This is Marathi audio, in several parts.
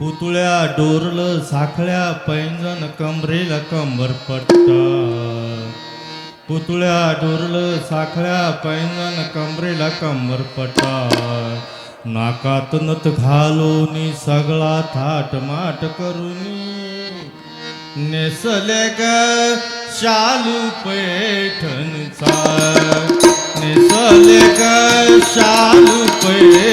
पुतळ्या डोरल साखळ्या पैंजण कमरेला कंबरपट्टा पुतळ्या डोरल साखळ्या पैंजण कमरेला कंबर पट्टा नाकात नत घालून सगळा थाट माट करून नेसले ग शालू पैठणचा. नेसले ग शालू पैठणचा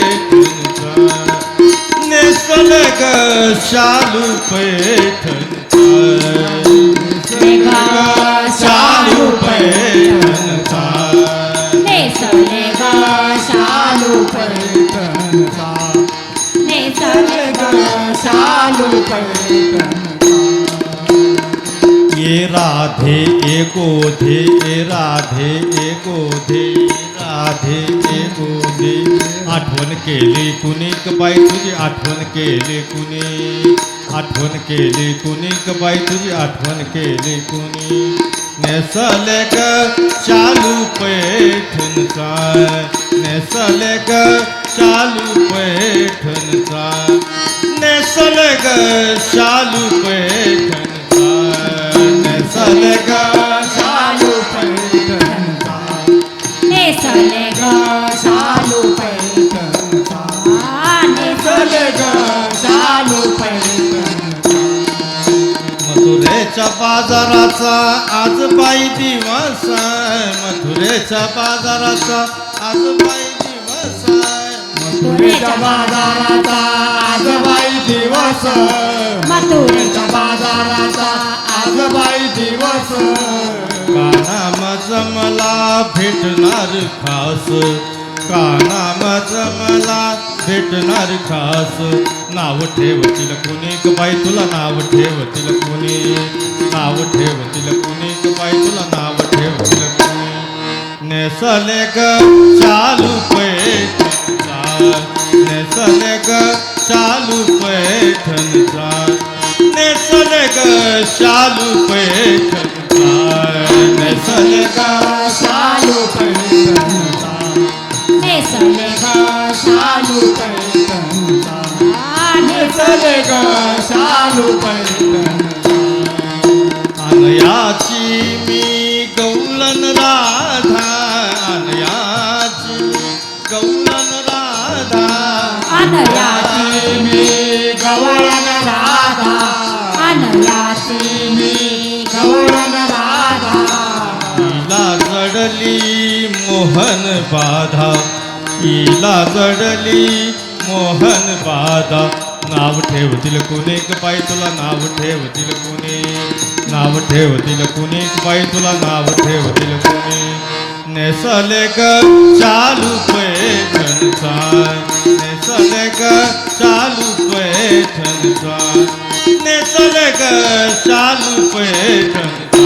शालू पैठणचा शालू पैठणचा शालू पैठणचा शालू ये राधे एकोधे ए राधे एकोधे राधे एकोधे आठवण केली कुणीक बाई तुझी आठवण केली कुणी? आठवण केली कुणीक बाई तुझी आठवण केली कुणी? नेसले ग चालू पैठणचा नेसले ग चालू पैठणचा नेसले ग चालू पैठणचा नेसले ग मथुरेच्या बाजाराचा आज बाई दिवस आहे. मथुरेच्या बाजाराचा आज बाई दिवस आहे. मथुरेच्या बाजाराचा आज बाई दिवस मथुरेच्या बाजाराचा आज बाई दिवस कानाम जमला भेटणार खास कानाम जमला भेटणार खास. नाव ठेवतील कोणी? बाई तुला नाव ठेवतील कोणी? नाव ठेवतील कोणी? बाई तुला नाव ठेवतील कोणी? नेसले ग चालू पैठणचा नेसले ग चालू पैठणचा नेसले ग चालू पैठण शालू पैठणचा नेसले ग शालू पैठणचा अनयाची मी गौलन राधा अनयाची गौलन राधा. अनयाची मी राधा अनयाची मी राधा. जडली मोहन बाधा. इला जडली मोहन बाधा नाव ठेवतील कुणी बाई तुला नाव ठेवतील कुणी? नाव ठेवतील कुणी बाई तुला नाव ठेवतील कुणी? नेसले ग चालू पैठणचा नेसले ग चालू पैठणचा नेसले ग चालू पैठणचा